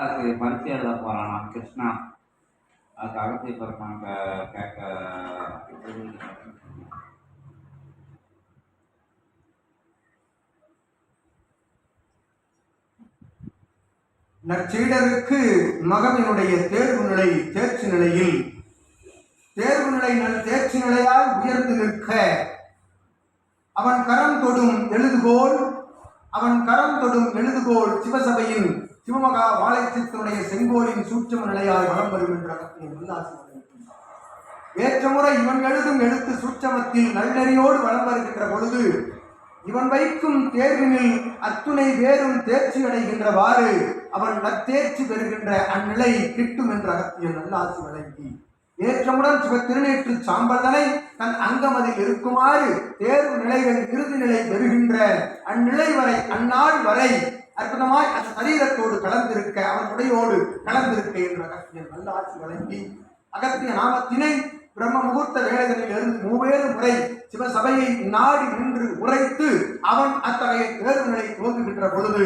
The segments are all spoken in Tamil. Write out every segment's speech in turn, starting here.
அதுக்கு பரிசு எழுத போகிறானா கிருஷ்ணா. அதுக்கு அகத்திய பெருமான் கேட்க நற்சீடருக்கு மகவினுடைய தேர்வு நிலை தேர்ச்சி நிலையில். தேர்வு நிலை நல் தேர்ச்சி நிலையால் உயர்ந்து நிற்க. அவன் கரம் தொடும் எழுதுகோல் அவன் கரம் தொடும் எழுதுகோல் சிவசபை சிவமகா வாழைச்சித்தனுடைய செங்கோலின் சூட்சம நிலையாய் வளம் வரும் என்ற ஏற்ற முறை இவன் எழுதும் எழுத்து சூட்சமத்தில் நல்லறியோடு வளம் வருகின்ற பொழுது இவன் வைக்கும் தேர்வினில் அத்துணை வேறும் தேர்ச்சி அடைகின்றவாறு அவன் நத்தேர்ச்சி பெறுகின்ற அந்நிலை கிட்டும் என்ற அகத்தியம் நல்லாசி வழங்கி ஏற்றமுடன் சிவ திருநேற்று சாம்பதனை தன் அங்கமதில் இருக்குமாறு தேர்வு நிலைகள் இறுதி நிலை பெறுகின்ற அந்நிலை வரை அந்நாள் வரை அற்புதமாய் அந்த சரீரத்தோடு கலந்திருக்க அவன் உடையோடு கலந்திருக்க என்ற அகத்தியன் நல்ல ஆட்சி வழங்கி அகத்திய நாமத்தினை பிரம்ம முகூர்த்த வேலைகளில் இருந்து மூவேறு முறை சிவசபையை நாடி நின்று உரைத்து அவன் அத்தகைய தேர்வுகளை துவங்குகின்ற பொழுது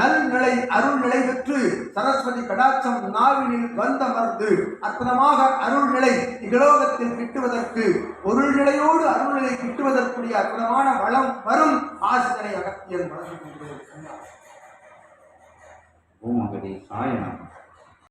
நல்நிலை அருள் நிலை பெற்று சரஸ்வதி கடாட்சம் நாவினில் வந்தமர்ந்து அற்புதமாக அருள்நிலை இகலோகத்தில் கிட்டுவதற்கு பொருள்நிலையோடு அருள்நிலை கிட்டுவதற்குரிய அற்புதமான வளம் வரும் ஆசிரியரை அகத்தியன் வழங்குகின்றது. ஓமகடி சாயனம்.